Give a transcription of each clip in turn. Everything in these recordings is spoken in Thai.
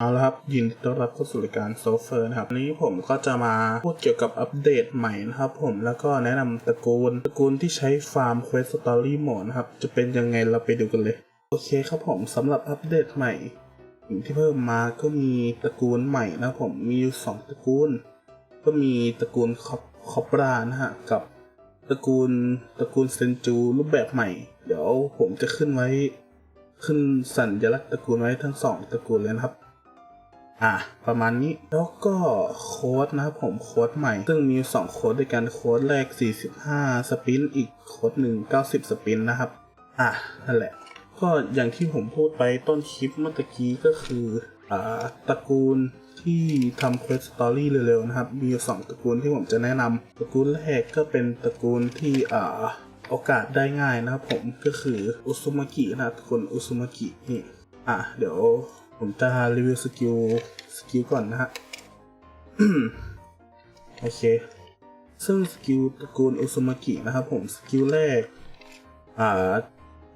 เอาละครับยินดีต้อนรับเข้าสู่รายการโซเฟอร์นะครับวันนี้ผมก็จะมาพูดเกี่ยวกับอัปเดตใหม่นะครับผมแล้วก็แนะนำตระกูลตระกูลที่ใช้ฟาร์มเควสสตอรี่โหมดนะครับ จะเป็นยังไงเราไปดูกันเลย โอเคครับผมสำหรับอัปเดตใหม่สิ่งที่เพิ่มมาก็มีตระกูลใหม่นะครับผมมีอยู่สองตระกูล ก็มีตระกูลคอปคอปรานะฮะกับตระกูลตระกูลเซนจูรูปแบบใหม่ เดี๋ยวผมจะขึ้นไว้ขึ้นสัญลักษณ์ตระกูลไว้ทั้งสองตระกูลเลยนะครับ อะประมาณนี้แล้วก็โค้ดนะครับผมโค้ดใหม่ ซึ่งมี 2 โค้ดด้วยกันโค้ดแรก 45 สปิน อีกโค้ดหนึ่ง90 สปินนะครับ อะนั่นแหละ ก็อย่างที่ผมพูดไปต้นคลิปเมื่อกี้ก็คืออ่าตระกูลที่ทำ Quest Story เร็วๆนะครับ มีอยู่สองตระกูลที่ผมจะแนะนำตระกูลแรกก็เป็นตระกูลที่อ่าโอกาสได้ง่ายนะครับผมก็คืออุซุมากินะครับตระกูลอุซุมากินี่อะเดี๋ยว ผมจะรีวิวสกิลสกิลก่อนนะฮะ โอเค ซึ่งสกิลตระกูลอุซุมากินะครับผม สกิลแรก อ่า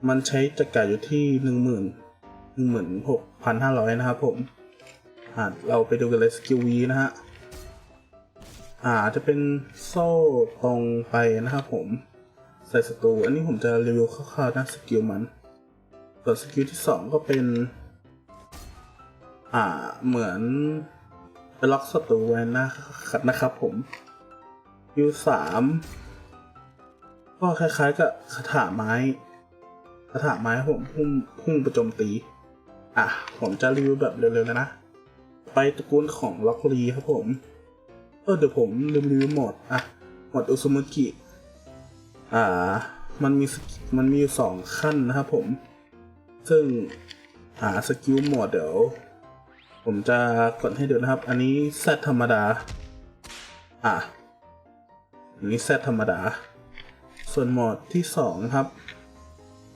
มันใช้จักรอยู่ที่หนึ่งหมื่นหนึ่งหมื่นหกพันห้าร้อยนะครับผม อ่า เราไปดูกันเลยสกิลวีนะฮะ อ่า จะเป็นโซ่ตรงไปนะครับผม ใส่ศัตรู อันนี้ผมจะรีวิวคร่าวๆนะสกิลมัน ส่วนสกิลที่สองก็เป็น อ่าเหมือนไปล็อกศัตรูไว้นะครับนะครับผมคิวสามก็คล้ายๆ กับคาถาไม้คาถาไม้ผมพุ่งพุ่งประโจมตี อะ ผมจะรีวิวแบบเร็วๆเลยนะ ไปตระกูลของล็อกลีครับผม เออเดี๋ยวผมลืมรีวิวหมด อะ หมดอุซุมุกิ อ่า มันมีมันมีอยู่สองขั้นนะครับผม ซึ่ง อ่า สกิลหมดเดี๋ยว ผมจะกดให้ดูนะครับ อันนี้เซธรรมดา อะอันนี้เซธรรมดา ส่วนโหมดที่สองครับ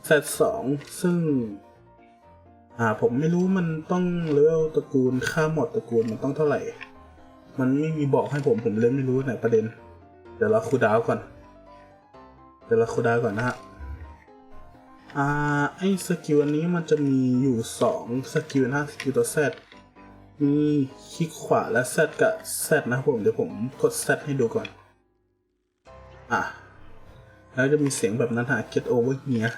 เซตสองซึ่ง อ่า ผมไม่รู้มันต้องเลเวลตระกูลค่าหมดตระกูลมันต้องเท่าไหร่ มันไม่มีบอกให้ผมผมเลยไม่รู้ไหนประเด็น เดี๋ยวเราคูดาวก่อน เดี๋ยวเราคูดาวก่อนนะฮะอ่าไอ้สกิลอันนี้มันจะมีอยู่สองสกิลนะสกิลตัวแซ ดมีคลิกขวาและแซดกับแซดนะครับผม เดี๋ยวผมกดแซดให้ดูก่อน อะ แล้วจะมีเสียงแบบนั้นหา get over here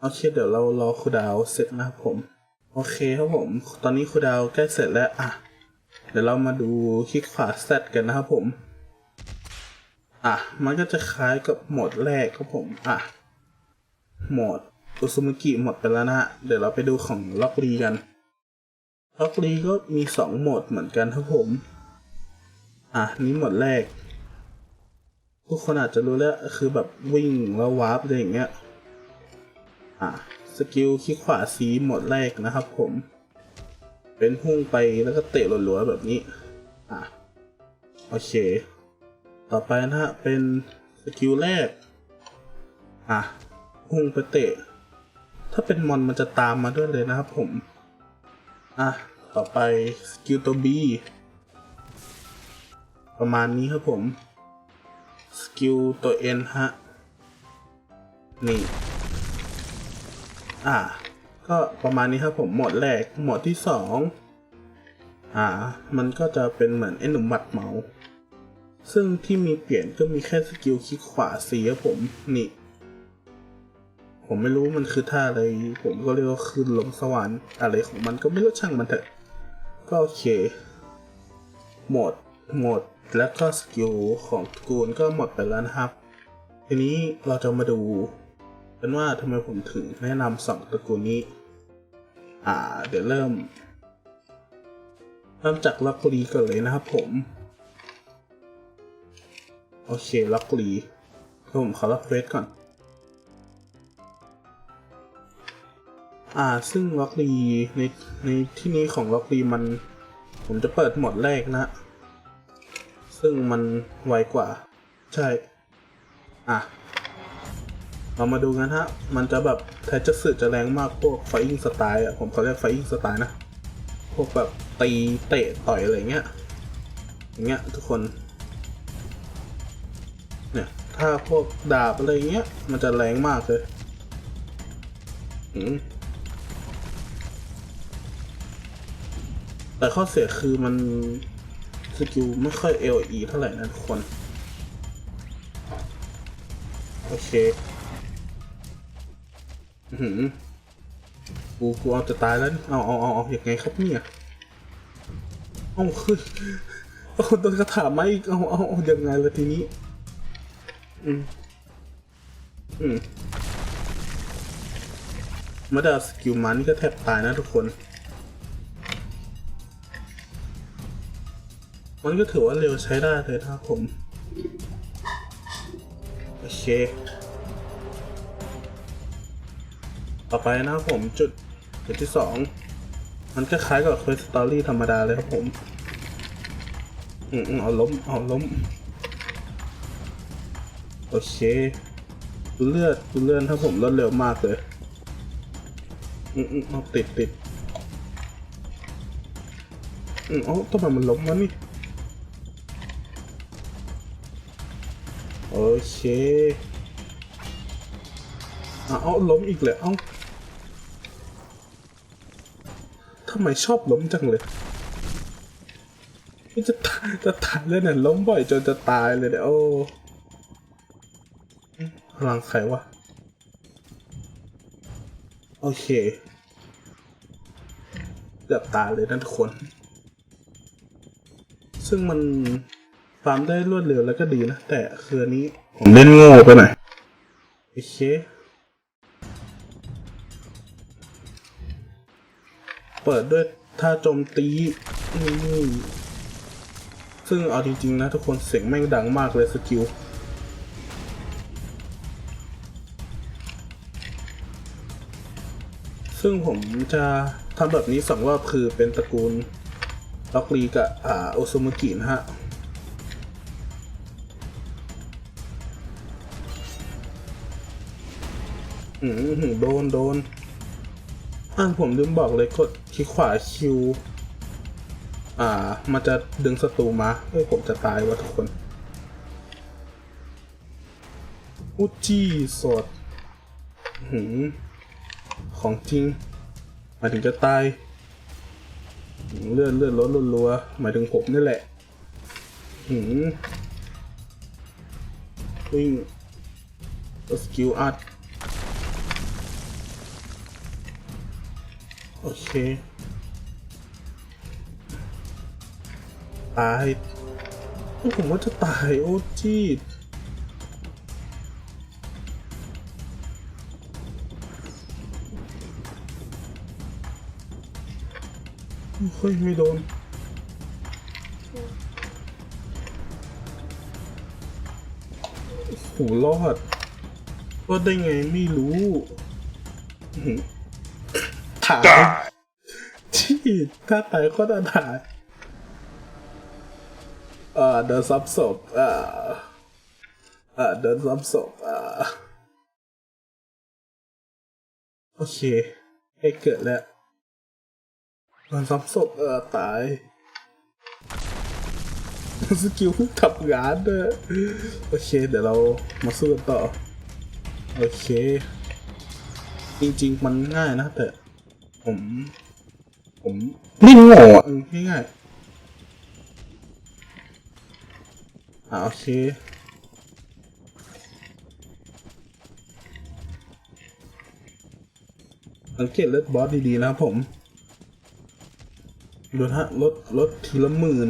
โอเค เดี๋ยวเรารอคูดาวเสร็จนะครับผม โอเคครับผม ตอนนี้คูดาวใกล้เสร็จแล้ว อะ เดี๋ยวเรามาดูคลิกขวาแซดกันนะครับผม อะ มันก็จะคล้ายกับโหมดแรกครับผม อะ โหมดอุซุมุกิหมดไปแล้วนะฮะ เดี๋ยวเราไปดูของล็อกลีกัน ล็อกลีก็มีสองโหมดเหมือนกันครับผม อะนี่โหมดแรกทุกคนอาจจะรู้แล้วคือแบบวิ่งแล้ววาร์ปอะไรอย่างเงี้ย อะสกิลคลิกขวาซีโหมดแรกนะครับผม เป็นพุ่งไปแล้วก็เตะรัวๆแบบนี้ อะโอเค ต่อไปนะฮะเป็นสกิลแรก อะพุ่งไปเตะ ถ้าเป็นมอนมันจะตามมาด้วยเลยนะครับผม อะ ต่อไปสกิลตัว B ประมาณนี้ครับผม สกิลตัว N ฮะ นี่ อะก็ประมาณนี้ครับผม หมดแรก หมดที่สองอ่า มันก็จะเป็นเหมือนไอ้หนุ่มหมัดเหมา ซึ่งที่มีเปลี่ยนก็มีแค่สกิลคลิกขวาสีครับผม นี่ ผมไม่รู้มันคือท่าอะไร ผมก็เรียกว่าขึ้นลงสวรรค์อะไรของมันก็ไม่รู้ช่างมันเถอะ ก็โอเค หมดหมดแล้วก็สกิลของกูลก็หมดไปแล้วนะครับ ทีนี้เราจะมาดูกันว่าทำไมผมถึงแนะนำสองตระกูลนี้ อ่า เดี๋ยวเริ่ม เริ่มจากล็อกลีก่อนเลยนะครับผม โอเคล็อกลีผมขอรับเควสก่อน อ่า ซึ่งล็อกลีในในที่นี้ของล็อกลีมัน ผมจะเปิดหมดแรกนะ ซึ่งมันไวกว่า ใช่ อะ เรามาดูกันฮะ มันจะแบบแทจะสึจะแรงมากพวกไฟอิงสไตล์อะ ผมเขาเรียกไฟอิงสไตล์นะ พวกแบบตีเตะต่อยอะไรเงี้ย อย่างเงี้ยทุกคน เนี่ย ถ้าพวกดาบอะไรเงี้ย มันจะแรงมากเลย อืม แต่ข้อเสียคือมันสกิลไม่ค่อย LE เท่าไหร่นะทุกคน โอเคอื้อหือกูกูเอาจะตายแล้วเอาเอาเอาเอาอย่างไงครับเนี่ยเอาคือเอาโดนกระถามมาอีกเอาเอาเอายังไงละทีนี้ อืม อืมมาดาสกิลมันก็แทบตายนะทุกคน มันก็ถือว่าเร็วใช้ได้เลยนะครับผม โอเค ต่อไปนะครับผมจุดจุดที่สองมันก็คล้ายกับเคยสตอรี่ธรรมดาเลยครับผม อืมอืมเอาล้มเอาล้ม โอเคเลือดเลื่อดถ้าผมลดเร็วมากเลย อืมอืมเอาติดติดอืมเอ๋อทำไมมันล้มวะนี่ เคอะเอาล้มอีกเลยเอ้าทำไมชอบล้มจังเลยจะตายจะตายเลยเนี่ยล้มบ่อยจนจะตายเลยเนี่ยโอ้พลังใครวะ โอเคเกือบตายเลยนะทุกคน ซึ่งมัน ฟาร์มได้รวดเร็วแล้วก็ดีนะ แต่คืออันนี้ผมเล่นโง่ไปหน่อยโอเคเปิดด้วยท่าโจมตีนี่ซึ่งเอาจริงๆนะทุกคนเสียงแม่งดังมากเลยสกิลซึ่งผมจะทำแบบนี้สองรอบคือเป็นตระกูลล็อกลีกับอ่าโอซุมุกินะฮะ โดนโดนอ่านผมลืมบอกเลยกดคลิกขวาคิว อ่า มันจะดึงศัตรูมาเฮ้ยผมจะตายวะทุกคนอุจิสดหืมของจริงหมายถึงจะตายเลื่อนเลื่อนลดรัวๆหมายถึงผมนี่แหละหืมวิ่งสกิลอัด โอเคตายผมว่าจะตายโอ้จีดเฮ้ยไม่โดนโหรอดรอดได้ไงไม่รู้ ถายที่ถ้าตายก็จะตายเอ่อเดินซับศพเอ่อเอ่อเดินซับศพเอ่อโอเค ให้เกิดแล้วเดินซับศพเอ่อตายสกิลเพิ่งทำงานเด้อโอเค เดี๋ยวเรามาสู้กันต่อ โอเค จริง ๆ มันง่ายนะแต่ ผม ผมนี่โง่อะง่ายๆอ่าโอเคสังเกตเลือดบอสดีๆนะครับผมดูนะฮะลดลดทีละหมื่น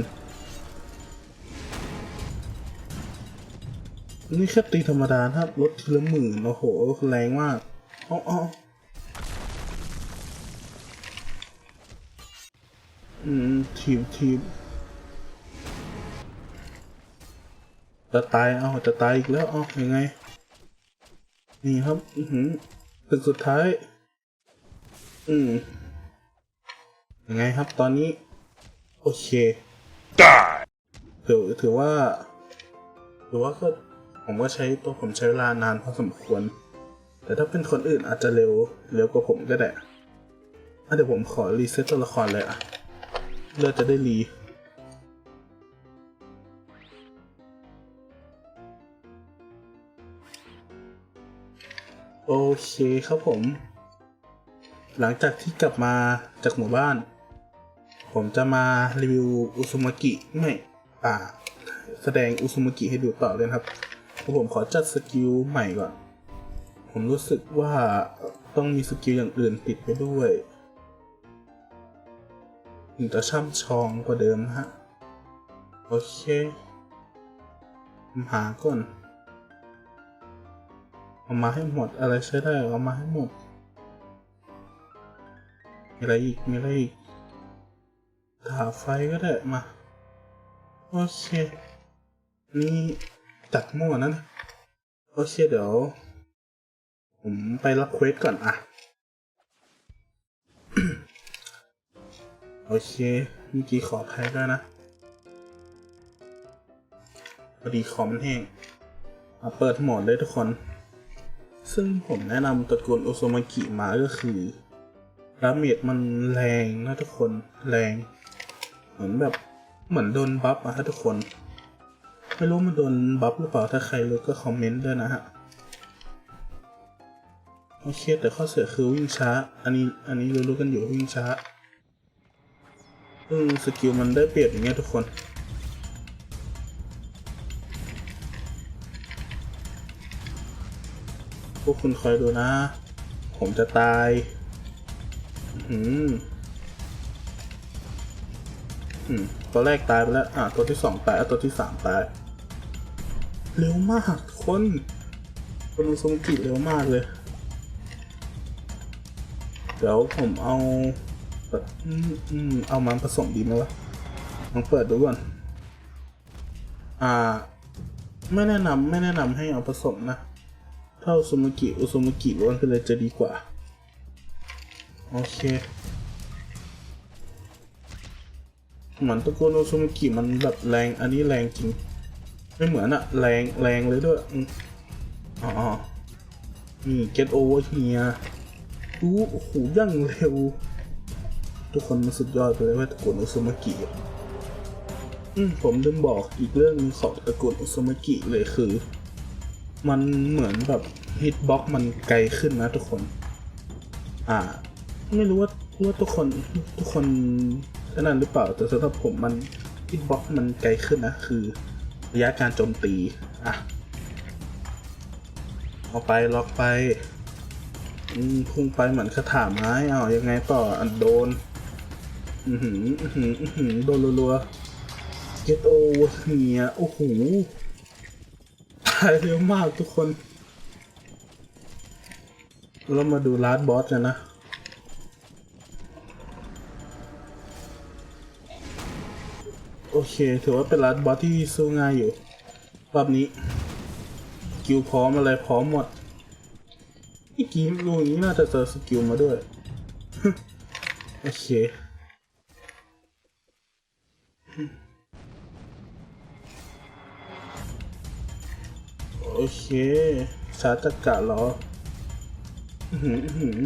นี่แค่ตีธรรมดานะครับลดทีละหมื่นโอ้โหแรงมากอ๋อ อืมทีมทีมจะตาย เอา จะตายอีกแล้วเอายังไง นี่ครับ อือหือตึกสุดท้าย อืมยังไงครับ ตอนนี้ โอเคตายถือถือว่า ถือว่าก็ ผมก็ใช้ตัวผมใช้เวลานานพอสมควร แต่ถ้าเป็นคนอื่นอาจจะเร็ว เร็วกว่าผมก็ได้เดี๋ยวผมขอรีเซ็ตตัวละครเลยอะ เลือดจะได้รีโอเคครับผม หลังจากที่กลับมาจากหมู่บ้าน ผมจะมารีวิวอุซุมากิไม่อ่า แสดงอุซุมากิให้ดูต่อเลยครับผมขอจัดสกิลใหม่ก่อน ผมรู้สึกว่าต้องมีสกิลอย่างอื่นติดไปด้วย ถึงจะช่ำชองกว่าเดิมนะฮะ โอเคหาก่อนเอามาให้หมดอะไรใช้ได้เอามาให้หมด มีอะไรอีก มีอะไรอีกถาไฟก็ได้มา โอเค นี่จัดมั่วนะเนี่ยโอเคเดี๋ยว ผมไปรับเควสก่อนอะ โอเคเมื่อกี้ขอภัยด้วยนะพอดีคอมมันแห้งมาเปิดโหมดได้ทุกคน ซึ่งผมแนะนำตระกูลโอโซมากิมาก็คือดาเมจมันแรงนะทุกคนแรง เหมือนแบบเหมือนโดนบัฟอะฮะทุกคน ไม่รู้มันโดนบัฟหรือเปล่าถ้าใครรู้ก็คอมเมนต์ด้วยนะฮะโอเคแต่ข้อเสียคือวิ่งช้า อันนี้อันนี้รู้ๆกันอยู่วิ่งช้า อืมสกิลมันได้เปรียบอย่างเงี้ยทุกคนพวกคุณคอยดูนะ ผมจะตาย อืมอืมตัวแรกตายไปแล้ว อ่าตัวที่สองตาย อะ ตัวที่สามตาย เร็วมากคนคนอุซงกิเร็วมากเลย เดี๋ยวผมเอา อืมอืมเอามันผสมดีไหมวะลองเปิดดูก่อน อ่า ไม่แนะนำไม่แนะนำให้เอาผสมนะถ้าอุซุมากิอุซุมากิล้วนไปเลยจะดีกว่า โอเค เหมือนตะโกนอุซุมากิมันแบบแรง อันนี้แรงจริง ไม่เหมือนอะแรงแรงเลยด้วย อ๋อ นี่ get over here ดูโอ้โหยั่งเร็ว ทุกคนมันสุดยอดไปเลยว่าตระกูลอุซุมากิอะอืมผมลืมบอกอีกเรื่องนึงของตระกูลอุซุมากิเลยคือ มันเหมือนแบบฮิตบ็อกมันไกลขึ้นนะทุกคน อ่า ไม่รู้ว่าว่าทุกคนทุกคนขนาดหรือเปล่าแต่สำหรับผมมันฮิตบ็อกมันไกลขึ้นนะคือระยะการโจมตี อะ เอาไปล็อกไปพุ่งไปเหมือนคาถาไม้เอายังไงต่ออันโดน อือหืออือหืออือหือโดนรัวๆ get over เฮียโอ้โหตายเร็วมากทุกคน เรามาดูลาดบอสกันนะโอเค ถือว่าเป็นลาดบอสที่สู้ง่ายอยู่รอบนี้ กิลพร้อมอะไรพร้อมหมดเมื่อกี้รูนี้น่าจะเจอสกิลมาด้วย โอเค อเค ชาร์จจักระเหรออือหืออื้อหือ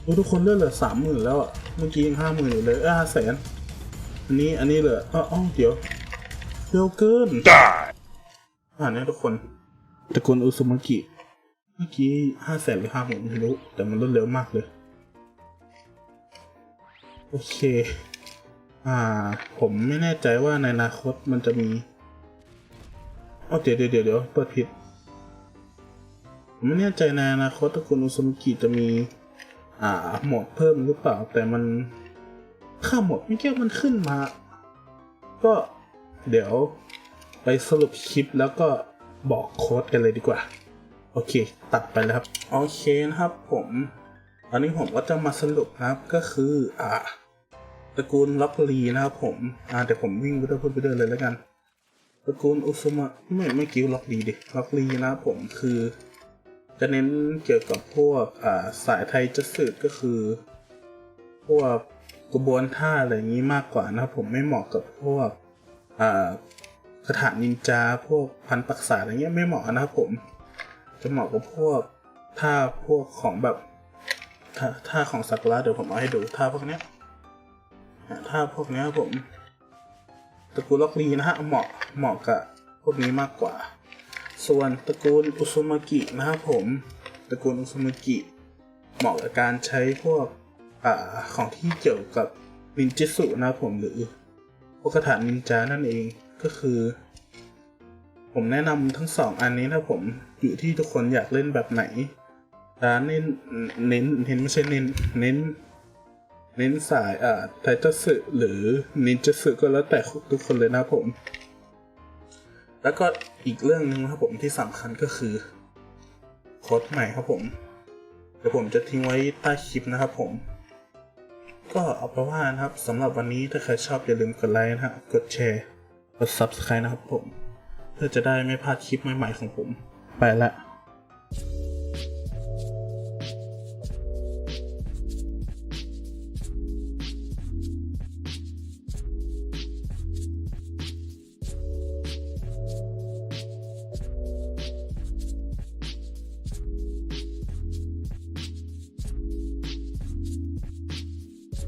โอ้ทุกคนเลือดเหลือสามหมื่นแล้วอะ เมื่อกี้ยังห้าหมื่นอยู่เลยเอ้ยห้าแสนอันนี้อันนี้เหลืออ้าวอ้าวเดี๋ยวเร็วเกินอ่าเนี่ยทุกคนตระกูลอุซุมากิ เมื่อกี้ห้าแสนหรือห้าหมื่นไม่รู้ แต่มันรวดเร็วมากเลย โอเค อ่า ผมไม่แน่ใจว่าในอนาคตมันจะมีอ๋อเดี๋ยวเดี๋ยวเดี๋ยวเดี๋ยวเปิดผิดผมไม่แน่ใจในอนาคตตระกูลอุซุมากิจะมี อ่าโหมดเพิ่มหรือเปล่า แต่มันค่าโหมดไม่เกี่ยวมันขึ้นมา ก็เดี๋ยวไปสรุปคลิปแล้วก็บอกโค้ดกันเลยดีกว่า โอเค ตัดไปแล้วครับ โอเคนะครับผมตอนนี้ผมก็จะมาสรุปนะครับก็คืออ่า ตระกูลล็อกลีนะครับผม อ่าเดี๋ยวผมวิ่งไปด้วยพูดไปด้วยเลยแล้วกัน ตระกูลอุซุมะไม่ไม่กิ้วล็อกลีดิล็อกลีนะครับผมคือ จะเน้นเกี่ยวกับพวกอ่าสายไทยจะสืบก็คือ พวกกระบวนท่าอะไรอย่างนี้มากกว่านะครับผมไม่เหมาะกับพวกอ่าคาถานินจาพวกพันปักษาอะไรเงี้ยไม่เหมาะนะครับผม จะเหมาะกับพวกท่าพวกของแบบท่าท่าของสักุระเดี๋ยวผมเอาให้ดูท่าพวกเนี้ย อะท่าพวกนี้ครับผมตระกูลล็อกลีนะฮะเหมาะเหมาะกับพวกนี้มากกว่า ส่วนตระกูลอุซุมากินะครับผมตระกูลอุซุมากิเหมาะกับการใช้พวกอ่าของที่เกี่ยวกับนินจิสุนะครับผมหรือพวกคาถานินจานั่นเองก็คือ ผมแนะนำทั้งสองอันนี้นะผมอยู่ที่ทุกคนอยากเล่นแบบไหนแต่เน้นเน้นเน้นไม่ใช่เน้นเน้น เน้นสายอ่าไททัสึหรือนินจ s สึก็แล้วแต่ทุกคนเลยนะครับผม แล้วก็อีกเรื่องหนึ่งครับผมที่สำคัญก็คือโค้ดใหม่ครับผม เดี๋ยวผมจะทิ้งไว้ใต้คลิปนะครับผม ก็เอาไปนว่านะครับสำหรับวันนี้ถ้าใครชอบอย่าลืมกดไลค์นะครับกดแชร์ กด Subscribe นะครับผม เพื่อจะได้ไม่พลาดคลิปใหม่ๆของผม ไปละ